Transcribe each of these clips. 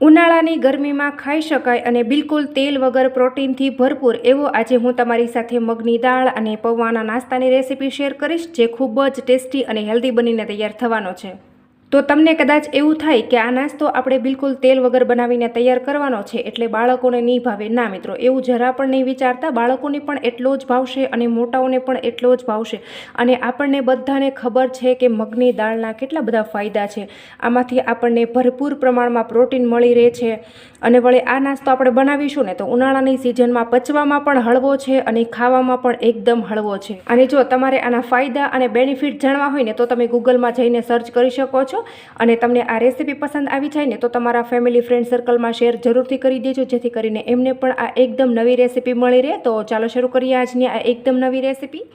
ઉનાળાની ગરમીમાં ખાઈ શકાય અને બિલકુલ તેલ વગર પ્રોટીનથી ભરપૂર એવો આજે હું તમારી સાથે મગની દાળ અને પૌવાના નાસ્તાની રેસીપી શેર કરીશ, જે ખૂબ જ ટેસ્ટી અને હેલ્ધી બનીને તૈયાર થવાનો છે. તો તમને કદાચ એવું થાય કે આ નાસ્તો આપણે બિલકુલ તેલ વગર બનાવીને તૈયાર કરવાનો છે એટલે બાળકોને નહીં ભાવે. ના મિત્રો, એવું જરા પણ નહીં વિચારતા. બાળકોને પણ એટલો જ ભાવશે અને મોટાઓને પણ એટલો જ ભાવશે. અને આપણને બધાને ખબર છે કે મગની દાળના કેટલા બધા ફાયદા છે. આમાંથી આપણને ભરપૂર પ્રમાણમાં પ્રોટીન મળી રહે છે. અને વળી આ નાસ્તો આપણે બનાવીશું ને તો ઉનાળાની સિઝનમાં પચવામાં પણ હળવો છે અને ખાવામાં પણ એકદમ હળવો છે. અને જો તમારે આના ફાયદા અને બેનિફિટ જાણવા હોય ને તો તમે ગૂગલમાં જઈને સર્ચ કરી શકો છો. અને તમને આ રેસીપી પસંદ આવી જાય ને, તો તમારા ફેમિલી ફ્રેન્ડ સર્કલમાં શેર જરૂરથી કરી દેજો, જેથી કરીને એમને પણ આ એકદમ નવી રેસીપી મળી રહે. તો ચાલો શરૂ કરીએ આજની આ એકદમ નવી રેસીપી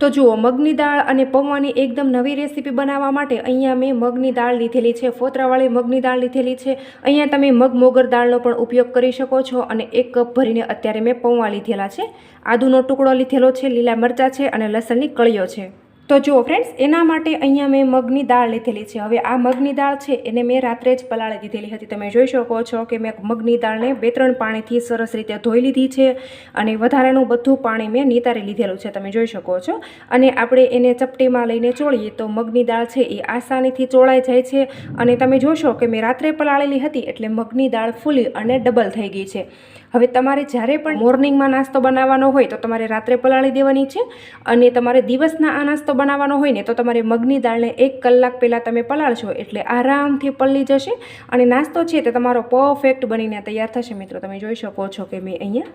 તો જુઓ, મગની દાળ અને પૌવાની એકદમ નવી રેસીપી બનાવવા માટે અહીંયા મેં મગની દાળ લીધેલી છે, ફોતરાવાળી મગની દાળ લીધેલી છે. અહીંયા તમે મગ મોગર દાળનો પણ ઉપયોગ કરી શકો છો અને એક કપ ભરીને અત્યારે મેં પૌવા લીધેલા છે. આદુનો ટુકડો લીધેલો છે, લીલા મરચાં છે અને લસણની કળીઓ છે. તો જુઓ ફ્રેન્ડ્સ એના માટે અહીંયા મેં મગની દાળ લીધેલી છે. હવે આ મગની દાળ છે, એને મેં રાત્રે જ પલાળી દીધેલી હતી. તમે જોઈ શકો છો કે મેં મગની દાળને બે ત્રણ પાણીથી સરસ રીતે ધોઈ લીધી છે અને વધારાનું બધું પાણી મેં નિતારી લીધેલું છે. તમે જોઈ શકો છો. અને આપણે એને ચપટીમાં લઈને ચોળીએ તો મગની દાળ છે એ આસાનીથી ચોળાઈ જાય છે અને તમે જોશો કે મેં રાત્રે પલાળેલી હતી એટલે મગની દાળ ફૂલી અને ડબલ થઈ ગઈ છે. હવે તમારે જ્યારે પણ મોર્નિંગમાં નાસ્તો બનાવવાનો હોય તો તમારે રાત્રે પલાળી દેવાની છે અને તમારે દિવસના આ નાસ્તો બનાવવાનો હોય ને તો તમારે મગની દાળને એક કલાક પહેલાં તમે પલાળશો એટલે આરામથી પલળી જશે અને નાસ્તો છે તે તમારો પરફેક્ટ બનીને તૈયાર થશે. મિત્રો, તમે જોઈ શકો છો કે મેં અહીંયા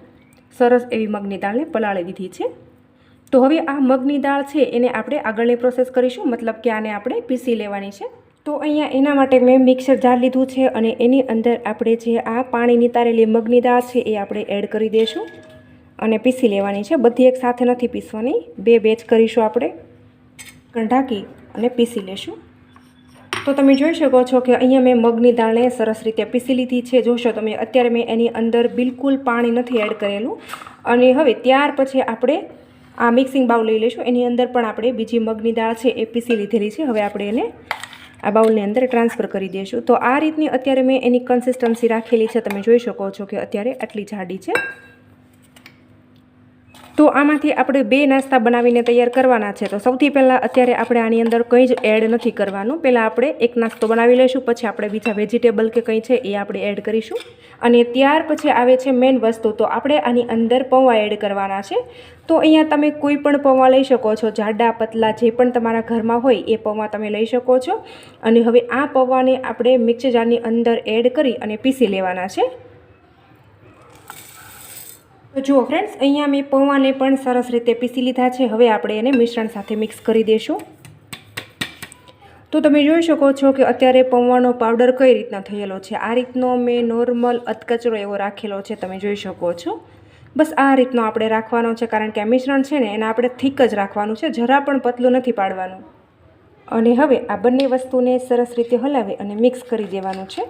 સરસ એવી મગની દાળને પલાળી દીધી છે. તો હવે આ મગની દાળ છે એને આપણે આગળની પ્રોસેસ કરીશું. મતલબ કે આને આપણે પીસી લેવાની છે. તો અહીંયા એના માટે મેં મિક્સર જાર લીધું છે અને એની અંદર આપણે જે આ પાણી નિતારેલી મગની દાળ છે એ આપણે એડ કરી દઈશું અને પીસી લેવાની છે. બધી એક સાથે નથી પીસવાની. બે બેચ કરીશું આપણે. ઢાંકી અને પીસી લેશું. તો તમે જોઈ શકો છો કે અહીંયા મેં મગની દાળને સરસ રીતે પીસી લીધી છે. જોશો તમે, અત્યારે મેં એની અંદર બિલકુલ પાણી નથી એડ કરેલું. અને હવે ત્યાર પછી આપણે આ મિક્સિંગ બાઉલ લઈ લઈશું. એની અંદર પણ આપણે બીજી મગની દાળ છે એ પીસી લીધેલી છે. હવે આપણે એને આ બાઉલની અંદર ટ્રાન્સફર કરી દઈશું તો આ રીતની અત્યારે મેં એની કન્સિસ્ટન્સી રાખેલી છે. તમે જોઈ શકો છો કે અત્યારે આટલી જાડી છે. તો આમાંથી આપણે બે નાસ્તા બનાવીને તૈયાર કરવાના છે. તો સૌથી પહેલાં અત્યારે આપણે આની અંદર કંઈ જ એડ નથી કરવાનું. પહેલાં આપણે એક નાસ્તો બનાવી લઈશું, પછી આપણે બીજા વેજીટેબલ કે કંઈ છે એ આપણે એડ કરીશું. અને ત્યાર પછી આવે છે મેઇન વસ્તુ. તો આપણે આની અંદર પૌવા એડ કરવાના છે. તો અહીંયા તમે કોઈ પણ પૌવા લઈ શકો છો. જાડા, પતલા, જે પણ તમારા ઘરમાં હોય એ પૌવા તમે લઈ શકો છો. અને હવે આ પૌવાને આપણે મિક્સર જારની અંદર એડ કરી અને પીસી લેવાના છે. તો જુઓ ફ્રેન્ડ્સ અહીંયા મેં પૌવાને પણ સરસ રીતે પીસી લીધા છે. હવે આપણે એને મિશ્રણ સાથે મિક્સ કરી દઈશું. તો તમે જોઈ શકો છો કે અત્યારે પૌવાનો પાવડર કઈ રીતના થયેલો છે? આ રીતનો મેં નોર્મલ અધકચરો એવો રાખેલો છે, તમે જોઈ શકો છો. બસ આ રીતનો આપણે રાખવાનો છે, કારણ કે આ મિશ્રણ છે ને, એને આપણે થીક જ રાખવાનું છે, જરા પણ પતલું નથી પાડવાનું. અને હવે આ બંને વસ્તુને સરસ રીતે હલાવી અને મિક્સ કરી દેવાનું છે.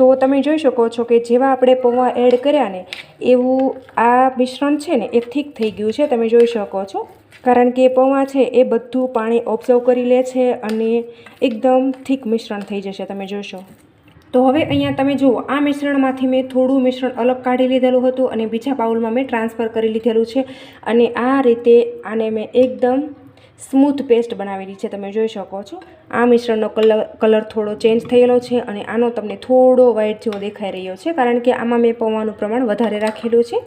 તો તમે જોઈ શકો છો કે જેવા આપણે પૌવા એડ કર્યા ને, એવું આ મિશ્રણ છે ને, એ થીક થઈ ગયું છે, તમે જોઈ શકો છો. કારણ કે પૌવા છે એ બધું પાણી ઓબ્ઝર્વ કરી લે છે અને એકદમ થીક મિશ્રણ થઈ જશે, તમે જોશો. તો હવે અહીંયા તમે જુઓ, આ મિશ્રણમાંથી મેં થોડું મિશ્રણ અલગ કાઢી લીધેલું હતું અને બીજા બાઉલમાં મેં ટ્રાન્સફર કરી લીધેલું છે. અને આ રીતે આને મેં એકદમ સ્મૂથ પેસ્ટ બનાવેલી છે, તમે જોઈ શકો છો. આ મિશ્રણનો કલર કલર થોડો ચેન્જ થયેલો છે અને આનો તમને થોડો વ્હાઈટ જેવો દેખાઈ રહ્યો છે, કારણ કે આમાં મેં પૌવાનું પ્રમાણ વધારે રાખેલું છે.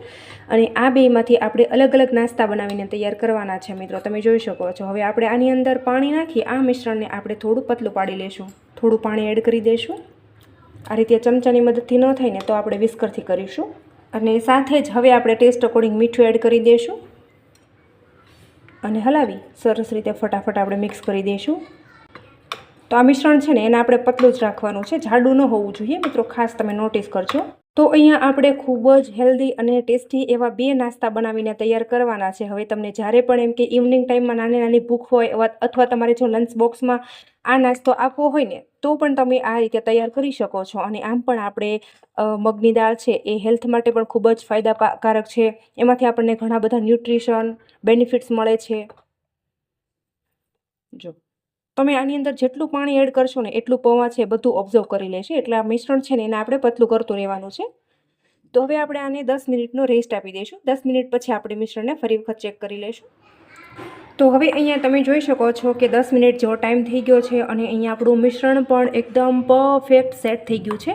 અને આ બેમાંથી આપણે અલગ અલગ નાસ્તા બનાવીને તૈયાર કરવાના છે, મિત્રો. તમે જોઈ શકો છો. હવે આપણે આની અંદર પાણી નાખી, આ મિશ્રણને આપણે થોડું પતલું પાડી લેશું. થોડું પાણી એડ કરી દઈશું આ રીતે ચમચાની મદદથી ન થાય તો આપણે વિસ્કરથી કરીશું. અને સાથે જ હવે આપણે ટેસ્ટ અકોર્ડિંગ મીઠું એડ કરી દઈશું અને હલાવી. સરસ રીતે ફટાફટ આપણે મિક્સ કરી દઈશું. તો આ મિશ્રણ છે ને, એને આપણે પતલું જ રાખવાનું છે. જાડું ન હોવું જોઈએ. મિત્રો, ખાસ તમે નોટિસ કરજો. તો અહીંયા આપણે ખૂબ જ હેલ્ધી અને ટેસ્ટી એવા બે નાસ્તા બનાવીને તૈયાર કરવાના છે. હવે તમને જ્યારે પણ એમ કે ઇવનિંગ ટાઈમમાં નાની નાની ભૂખ હોય, અથવા તમારે જો લંચ બોક્સમાં આ નાસ્તો આપવો હોય ને તો પણ તમે આ રીતે તૈયાર કરી શકો છો. અને આમ પણ આપણે મગની દાળ છે એ હેલ્થ માટે પણ ખૂબ જ ફાયદાકારક છે. એમાંથી આપણને ઘણા બધા ન્યુટ્રિશન, બેનિફિટ્સ મળે છે. જો, તમે આની અંદર જેટલું પાણી એડ કરશો ને એટલું પૌવા છે બધું ઓબ્ઝર્વ કરી લેશે. એટલે આ મિશ્રણ છે ને એને આપણે પતલું કરતું રહેવાનું છે. તો હવે આપણે આને દસ મિનિટનો રેસ્ટ આપી દઈશું. દસ મિનિટ પછી આપણે મિશ્રણને ફરી વખત ચેક કરી લઈશું. તો હવે અહીંયા તમે જોઈ શકો છો કે દસ મિનિટ જેવો ટાઈમ થઈ ગયો છે અને અહીંયા આપણું મિશ્રણ પણ એકદમ પરફેક્ટ સેટ થઈ ગયું છે.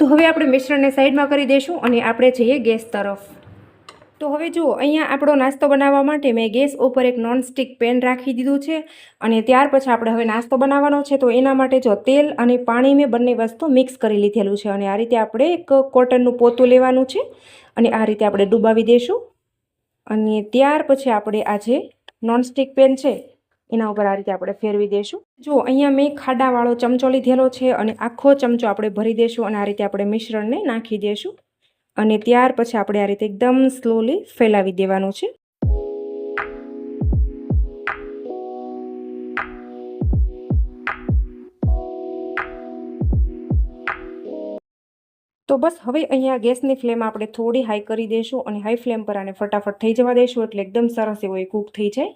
તો હવે આપણે મિશ્રણને સાઈડમાં કરી દઈશું અને આપણે જઈએ ગેસ તરફ. તો હવે જુઓ, અહીંયા આપણો નાસ્તો બનાવવા માટે મેં ગેસ ઉપર એક નોનસ્ટિક પેન રાખી દીધું છે અને ત્યાર પછી આપણે હવે નાસ્તો બનાવવાનો છે. તો એના માટે જો તેલ અને પાણી મેં બંને વસ્તુ મિક્સ કરી લીધેલું છે અને આ રીતે આપણે એક કોટનનું પોતું લેવાનું છે અને આ રીતે આપણે ડૂબાવી દઈશું. અને ત્યાર પછી આપણે આ જે નોનસ્ટિક પેન છે, એના ઉપર આ રીતે આપણે ફેરવી દઈશું જો અહીંયા મેં ખાડાવાળો ચમચો લીધેલો છે અને આખો ચમચો આપણે ભરી દઈશું અને આ રીતે આપણે મિશ્રણને નાખી દઈશું અને ત્યાર પછી આપણે આ રીતે એકદમ સ્લોલી ફેલાવી દેવાનું છે. તો બસ હવે અહીંયા ગેસની ફ્લેમ આપણે થોડી હાઈ કરી દઈશું અને હાઈ ફ્લેમ પર આને ફટાફટ થઈ જવા દઈશું એટલે એકદમ સરસ એવો એ કૂક થઈ જાય.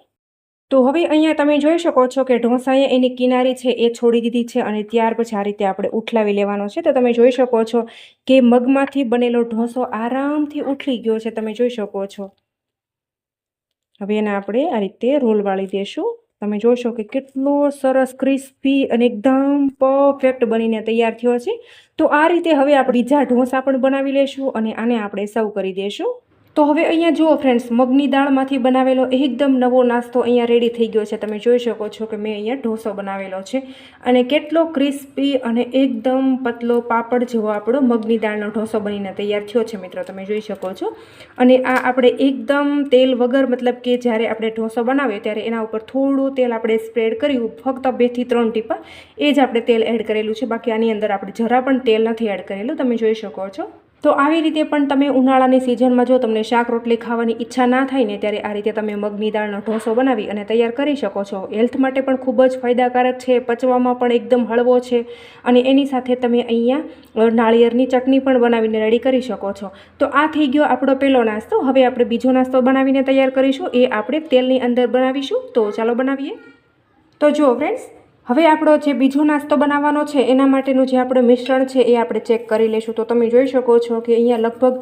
તો હવે અહીંયા તમે જોઈ શકો છો કે ઢોસાએ એની કિનારી છે એ છોડી દીધી છે અને ત્યાર પછી આ રીતે આપણે ઉઠલાવી લેવાનો છે. તો તમે જોઈ શકો છો કે મગમાંથી બનેલો ઢોસો આરામથી ઉઠલી ગયો છે, તમે જોઈ શકો છો. હવે એને આપણે આ રીતે રોલ વાળી દઈશું તમે જોશો કે કેટલો સરસ ક્રિસ્પી અને એકદમ પરફેક્ટ બનીને તૈયાર થયો છે. તો આ રીતે હવે આપણે બીજા ઢોસા પણ બનાવી લઈશું અને આને આપણે સર્વ કરી દઈશું તો હવે અહીંયા જુઓ ફ્રેન્ડ્સ મગની દાળમાંથી બનાવેલો એકદમ નવો નાસ્તો અહીંયા રેડી થઈ ગયો છે. તમે જોઈ શકો છો કે મેં અહીંયા ઢોસો બનાવેલો છે અને કેટલો ક્રિસ્પી અને એકદમ પતલો પાપડ જેવો આપણો મગની દાળનો ઢોસો બનીને તૈયાર થયો છે મિત્રો, તમે જોઈ શકો છો. અને આ આપણે એકદમ તેલ વગર મતલબ કે જ્યારે આપણે ઢોસો બનાવીએ ત્યારે એના ઉપર થોડું તેલ આપણે સ્પ્રેડ કર્યું, ફક્ત બેથી ત્રણ ટીપા, એ જ આપણે તેલ એડ કરેલું છે. બાકી આની અંદર આપણે જરા પણ તેલ નથી એડ કરેલું, તમે જોઈ શકો છો. તો આવી રીતે પણ તમે ઉનાળાની સિઝનમાં જો તમને શાક રોટલી ખાવાની ઈચ્છા ના થાય ને, ત્યારે આ રીતે તમે મગની દાળનો ઢોસો બનાવી અને તૈયાર કરી શકો છો. હેલ્થ માટે પણ ખૂબ જ ફાયદાકારક છે, પચવામાં પણ એકદમ હળવો છે અને એની સાથે તમે અહીંયા નાળિયેરની ચટણી પણ બનાવીને રેડી કરી શકો છો. તો આ થઈ ગયો આપણો પહેલો નાસ્તો. હવે આપણે બીજો નાસ્તો બનાવીને તૈયાર કરીશું. એ આપણે તેલની અંદર બનાવીશું. તો ચાલો બનાવીએ. તો જુઓ ફ્રેન્ડ્સ હવે આપણો જે બીજો નાસ્તો બનાવવાનો છે, એના માટેનું જે આપણે મિશ્રણ છે, એ આપણે ચેક કરી લઈશું. તો તમે જોઈ શકો છો કે અહીંયા લગભગ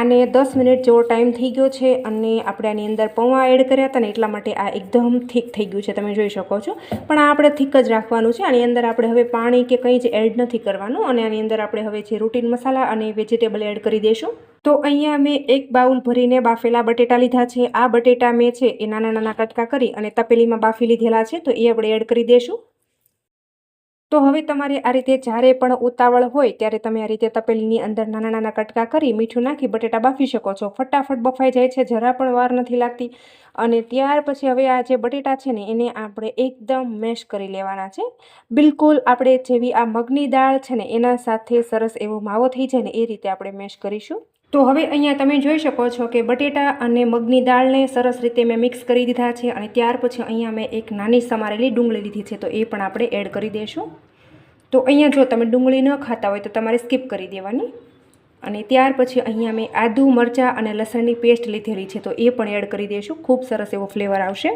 આને દસ મિનિટ જેવો ટાઈમ થઈ ગયો છે અને આપણે આની અંદર પૌવા એડ કર્યા હતા ને એટલા માટે આ એકદમ થીક થઈ ગયું છે, તમે જોઈ શકો છો. પણ આ આપણે થીક જ રાખવાનું છે, આની અંદર આપણે હવે પાણી કે કંઈ જ એડ નથી કરવાનું અને આની અંદર આપણે હવે જે રૂટીન મસાલા અને વેજીટેબલ એડ કરી દઈશું. તો અહીંયા મેં એક બાઉલ ભરીને બાફેલા બટેટા લીધા છે, આ બટેટા મેં છે એ નાના નાના કટકા કરી અને તપેલીમાં બાફી લીધેલા છે, તો એ આપણે એડ કરી દઈશું. તો હવે તમારે આ રીતે જ્યારે પણ ઉતાવળ હોય ત્યારે તમે આ રીતે તપેલીની અંદર નાના નાના કટકા કરી મીઠું નાખી બટેટા બાફી શકો છો. ફટાફટ બફાઈ જાય છે, જરા પણ વાર નથી લાગતી. અને ત્યાર પછી હવે આ જે બટેટા છે ને, એને આપણે એકદમ મેશ કરી લેવાના છે. બિલકુલ આપણે જેવી આ મગની દાળ છે ને, એના સાથે સરસ એવો માવો થઈ જાય ને, એ રીતે આપણે મેશ કરીશું. તો હવે અહીંયા તમે જોઈ શકો છો કે બટેટા અને મગની દાળને સરસ રીતે મેં મિક્સ કરી દીધા છે અને ત્યાર પછી અહીંયા મેં એક નાની સમારેલી ડુંગળી લીધી છે, તો એ પણ આપણે એડ કરી દઈશું તો અહીંયા જો તમે ડુંગળી ન ખાતા હોય તો તમારે સ્કીપ કરી દેવાની. અને ત્યાર પછી અહીંયા મેં આદુ મરચાં અને લસણની પેસ્ટ લીધેલી છે, તો એ પણ એડ કરી દઈશું ખૂબ સરસ એવો ફ્લેવર આવશે.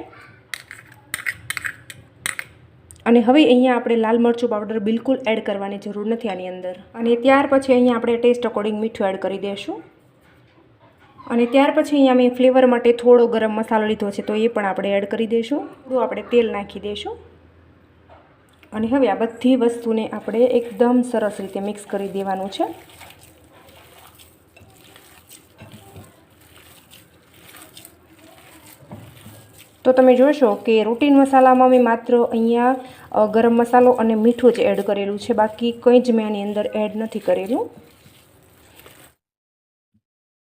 અને હવે અહીંયા આપણે લાલ મરચું પાવડર બિલકુલ એડ કરવાની જરૂર નથી આની અંદર. અને ત્યાર પછી અહીંયા આપણે ટેસ્ટ અકોર્ડિંગ મીઠું એડ કરી દઈશું અને ત્યાર પછી અહીંયા મેં ફ્લેવર માટે થોડો ગરમ મસાલો લીધો છે, તો એ પણ આપણે એડ કરી દઈશું થોડું આપણે તેલ નાખી દઈશું અને હવે આ બધી વસ્તુને આપણે એકદમ સરસ રીતે મિક્સ કરી દેવાનું છે. તો તમે જોશો કે રૂટીન મસાલામાં મેં માત્ર અહીંયા ગરમ મસાલો અને મીઠું જ એડ કરેલું છે. બાકી કંઈ જ મેં આની અંદર એડ નથી કરેલું.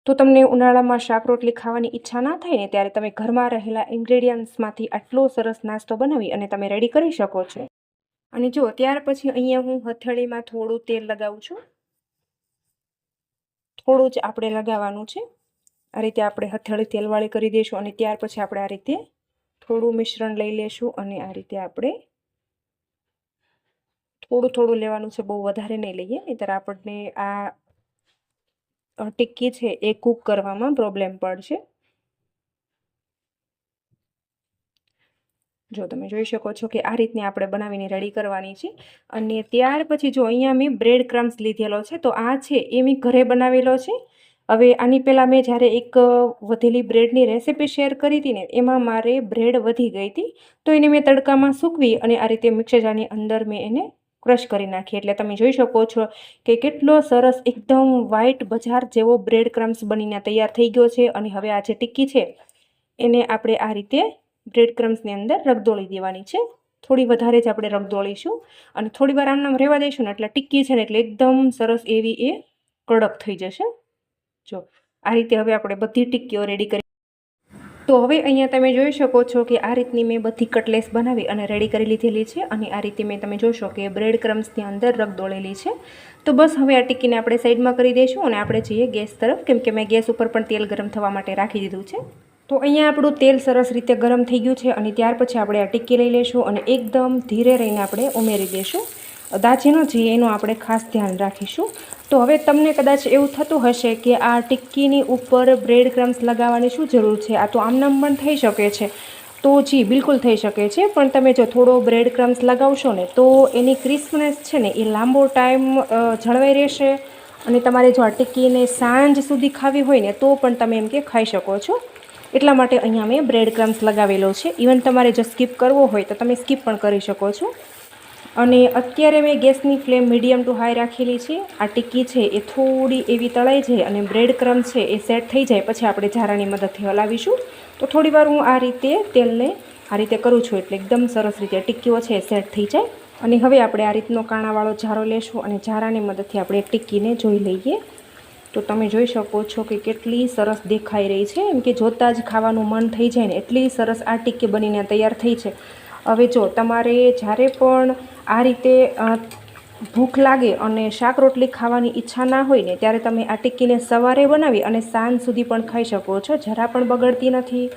તો તમને ઉનાળામાં શાક રોટલી ખાવાની ઈચ્છા ના થાય ને, ત્યારે તમે ઘરમાં રહેલા ઇન્ગ્રેડિયન્ટ્સમાંથી આટલો સરસ નાસ્તો બનાવી અને તમે રેડી કરી શકો છો. અને જો, ત્યાર પછી અહીંયા હું હથેળીમાં થોડું તેલ લગાવું છું. થોડું જ આપણે લગાવવાનું છે. આ રીતે આપણે હથેળી તેલવાળી કરી દઈશું અને ત્યાર પછી આપણે આ રીતે થોડું મિશ્રણ લઈ લેશું અને આ રીતે આપણે થોડું થોડું લેવાનું છે, બહુ વધારે નહીં લઈએ. નહીંતર આપણને આ ટિક્કી છે એ કૂક કરવામાં પ્રોબ્લેમ પડશે. જો તમે જોઈ શકો છો કે આ રીતની આપણે બનાવીને રેડી કરવાની છે. અને ત્યાર પછી જો અહીંયા મેં બ્રેડ ક્રમ્સ લીધેલો છે, તો આ છે એ મેં ઘરે બનાવેલો છે. હવે આની પહેલાં મેં જ્યારે એક વધેલી બ્રેડની રેસીપી શેર કરી હતી ને, એમાં મારે બ્રેડ વધી ગઈ હતી, તો એને મેં તડકામાં સૂકવી અને આ રીતે મિક્સર જારની અંદર મેં એને ક્રશ કરી નાખી. એટલે તમે જોઈ શકો છો કે કેટલો સરસ એકદમ વ્હાઇટ બજાર જેવો બ્રેડ ક્રમ્સ બનીને તૈયાર થઈ ગયો છે અને હવે આ જે ટિક્કી છે, એને આપણે આ રીતે બ્રેડ ક્રમ્સની અંદર રગદોળી દેવાની છે. થોડી વધારે જ આપણે રગદોળીશું અને થોડી વાર આમનામ રહેવા દઈશું ને, એટલે ટિક્કી છે ને, એટલે એકદમ સરસ એવી એ કડક થઈ જશે. જો, આ રીતે હવે આપણે બધી ટિક્કીઓ રેડી કરી તો હવે અહીંયા તમે જોઈ શકો છો કે આ રીતની મેં બધી કટલેસ બનાવી અને રેડી કરી લીધેલી છે અને આ રીતે મેં તમે જોશો કે બ્રેડ ક્રમ્સની અંદર રગ દોડેલી છે. તો બસ હવે આ ટિક્કીને આપણે સાઈડમાં કરી દઈશું અને આપણે જઈએ ગેસ તરફ, કેમ કે મેં ગેસ ઉપર પણ તેલ ગરમ થવા માટે રાખી દીધું છે. તો અહીંયા આપણું તેલ સરસ રીતે ગરમ થઈ ગયું છે અને ત્યાર પછી આપણે આ ટિક્કી લઈ લઈશું અને એકદમ ધીરે રહીને આપણે ઉમેરી દઈશું. દાજીનો જે એનું આપણે ખાસ ધ્યાન રાખીશું. તો હવે તમને કદાચ એવું થતું હશે કે આ ટિક્કીની ઉપર બ્રેડ ક્રમ્સ લગાવવાની શું જરૂર છે? આ તો આમનામ પણ થઈ શકે છે. તો જી, બિલકુલ થઈ શકે છે. પણ તમે જો થોડો બ્રેડ ક્રમ્સ લગાવશો ને, તો એની ક્રિસ્પનેસ છે ને, એ લાંબો ટાઈમ જળવાઈ રહેશે. અને તમારે જો આ ટિક્કીને સાંજ સુધી ખાવી હોય ને, તો પણ તમે એમ કે ખાઈ શકો છો. એટલા માટે અહીંયા મેં બ્રેડ ક્રમ્સ લગાવેલો છે. ઇવન તમારે જો સ્કીપ કરવો હોય, તો તમે સ્કીપ પણ કરી શકો છો. અને અત્યારે મેં ગેસની ફ્લેમ મીડિયમ ટુ હાઈ રાખેલી છે. આ ટિક્કી છે એ થોડી એવી તળાઈ જાય અને બ્રેડ ક્રમ છે એ સેટ થઈ જાય. પછી આપણે ઝારાની મદદથી હલાવીશું. તો થોડીવાર હું આ રીતે તેલને આ રીતે કરું છું એટલે એકદમ સરસ રીતે ટિક્કીઓ છે એ સેટ થઈ જાય. અને હવે આપણે આ રીતનો કાણાવાળો ઝારો લેશું અને ઝારાની મદદથી આપણે ટિક્કીને જોઈ લઈએ. તો તમે જોઈ શકો છો કે કેટલી સરસ દેખાઈ રહી છે. એમ કે જોતાં જ ખાવાનું મન થઈ જાય ને એટલી સરસ આ ટિક્કી બનીને તૈયાર થઈ છે. હવે જો તમારે જ્યારે પણ આ રીતે ભૂખ લાગે અને શાક રોટલી ખાવાની ઈચ્છા ના હોય ને, ત્યારે તમે આ ટિક્કીને સવારે બનાવી અને સાંજ સુધી પણ ખાઈ શકો છો. જરા પણ બગડતી નથી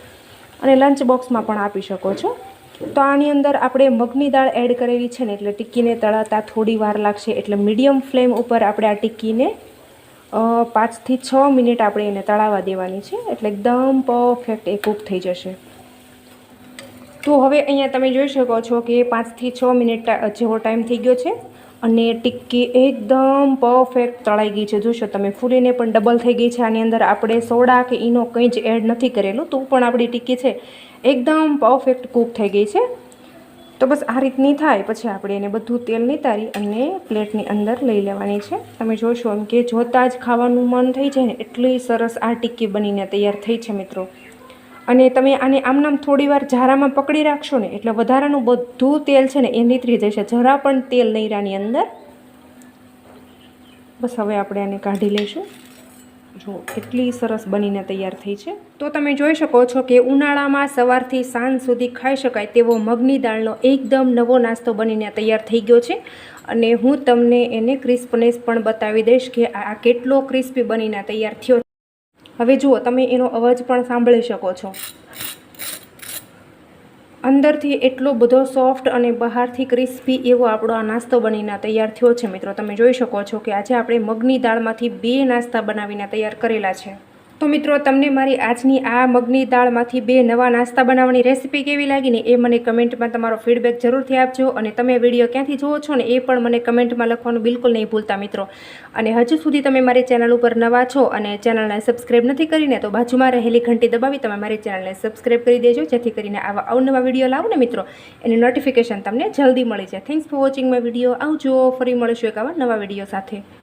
અને લંચ બોક્સમાં પણ આપી શકો છો. તો આની અંદર આપણે મગની દાળ એડ કરેલી છે ને, એટલે ટિક્કીને તળાતા થોડી વાર લાગશે. એટલે મીડિયમ ફ્લેમ ઉપર આપણે આ ટિક્કીને પાંચથી છ મિનિટ આપણે એને તળાવવા દેવાની છે. એટલે એકદમ પરફેક્ટ એ કૂક થઈ જશે. તો હવે અહીંયા તમે જોઈ શકો છો કે પાંચથી છ મિનિટ જેવો ટાઈમ થઈ ગયો છે અને ટિક્કી એકદમ પરફેક્ટ તળાઈ ગઈ છે. જોશો તમે, ફૂલીને પણ ડબલ થઈ ગઈ છે. આની અંદર આપણે સોડા કે ઈનો કંઈ જ એડ નથી કરેલું, તો પણ આપણી ટિક્કી છે એકદમ પરફેક્ટ કૂક થઈ ગઈ છે. તો બસ આ રીતની થાય, પછી આપણે એને બધું તેલ નિતારી અને પ્લેટની અંદર લઈ લેવાની છે. તમે જોશો એમ કે જોતાં જ ખાવાનું મન થઈ જાય ને, એટલી સરસ આ ટિક્કી બનીને તૈયાર થઈ છે મિત્રો. અને તમે આને આમનામ થોડી વાર ઝારામાં પકડી રાખશો ને, એટલે વધારાનું બધું તેલ છે ને એ નીતરી જશે. જરા પણ તેલ નૈરાની અંદર. બસ હવે આપણે આને કાઢી લઈશું. જો એટલી સરસ બનીને તૈયાર થઈ છે. તો તમે જોઈ શકો છો કે ઉનાળામાં સવારથી સાંજ સુધી ખાઈ શકાય તેવો મગની દાળનો એકદમ નવો નાસ્તો બનીને તૈયાર થઈ ગયો છે. અને હું તમને એને ક્રિસ્પનેસ પણ બતાવી દઈશ કે આ કેટલો ક્રિસ્પી બનીને તૈયાર થયો હવે જુઓ, તમે એનો અવાજ પણ સાંભળી શકો છો. અંદરથી એટલો બધો સોફ્ટ અને બહારથી ક્રિસ્પી એવો આપણો આ નાસ્તો બનીને તૈયાર થયો છે મિત્રો. તમે જોઈ શકો છો કે આજે આપણે મગની દાળમાંથી બે નાસ્તા બનાવીને તૈયાર કરેલા છે. તો મિત્રો, તમને મારી આજની આ મગની દાળમાંથી બે નવા નાસ્તા બનાવવાની રેસીપી કેવી લાગી ને એ મને કમેન્ટમાં તમારો ફીડબેક જરૂરથી આપજો અને તમે વીડિયો ક્યાંથી જુઓ છો ને એ પણ મને કમેન્ટમાં લખવાનું બિલકુલ નહીં ભૂલતા મિત્રો. અને હજુ સુધી તમે મારી ચેનલ ઉપર નવા છો અને ચેનલને સબસ્ક્રાઈબ નથી કરીને તો બાજુમાં રહેલી ઘંટી દબાવી તમે મારી ચેનલને સબસ્ક્રાઈબ કરી દેજો, જેથી કરીને આવા અવનવા વીડિયો લાવો ને મિત્રો. એની નોટિફિકેશન તમને જલ્દી મળી જાય. Thanks for watching my video આવજો. ફરી મળીશું એક આવા નવા વીડિયો સાથે.